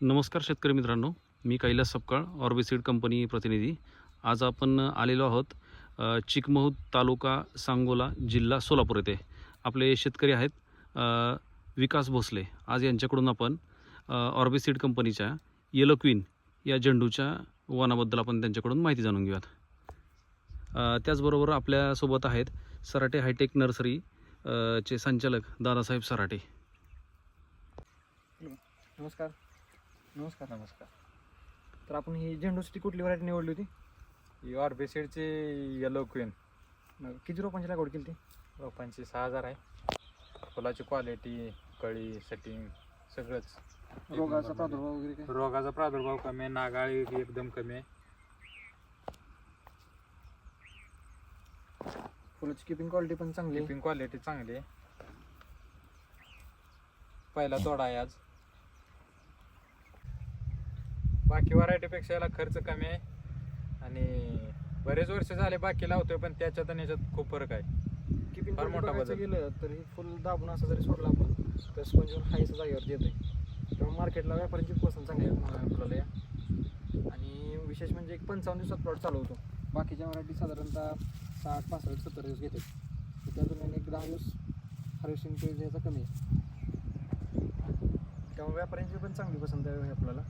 नमस्कार शेतकरी मित्रांनो मी कैलास सपकाळ ऑर्बिसीड कंपनी प्रतिनिधी. आज आपण आलेलो आहोत अ, चिकमहूद तालुका सांगोला जिल्हा सोलापूर येथे. आपले शेतकरी आहेत विकास भोसले. आज यांच्याकडून आपण ऑर्बिसीड कंपनीच्या येलो क्वीन या झेंडूच्या वानाबद्दल आपण त्यांच्याकडून माहिती जाणून घेऊयात. त्याचबरोबर आपल्यासोबत आहेत सराटे हायटेक नर्सरी चे संचालक दादासाहेब सराटे. नमस्कार. नमस्कार नमस्कार. तर आपण ही झेंडूसाठी कुठली व्हरायटी निवडली होती? ही ऑर्बिसिडची येलो क्वीन मग किती रोपांची लागवड केली ती रोपांची सहा हजार आहे. फुलाची क्वालिटी कळी सेटिंग सगळंच. रोगाचा प्रादुर्भाव वगैरे काय? रोगाचा प्रादुर्भाव कमी आहे नागाळी एकदम कमी आहे. फुलाची किपिंग क्वालिटी पण चांगली. लिपिंग क्वालिटी चांगली आहे. पहिला तोडा आहे आज. बाकी व्हरायटीपेक्षा याला खर्च कमी आहे. आणि बरेच वर्ष झाले बाकी लावतोय पण त्याच्यात आणि याच्यात खूप फरक आहे. किपिंग फार मोठा बदल. गेलं तर ही फुल दाबून असं जरी सोडलं आपण तर स्पंज हायस जागेवर येत आहे त्यामुळे मार्केटला व्यापाऱ्यांची पसंत चांगली आहे. मला फुलाला या. आणि विशेष म्हणजे एक पंचावन्न दिवसात प्लॉट चालू होतो. बाकीच्या व्हरायटी साधारणतः साठ पासष्ट सत्तर दिवस घेते. तर त्या तुलनेने एक दहा दिवस हार्वेस्टिंग पिरियड ह्याचा कमी आहे. त्यामुळे व्यापाऱ्यांची पण चांगली पसंत आहे फुलाला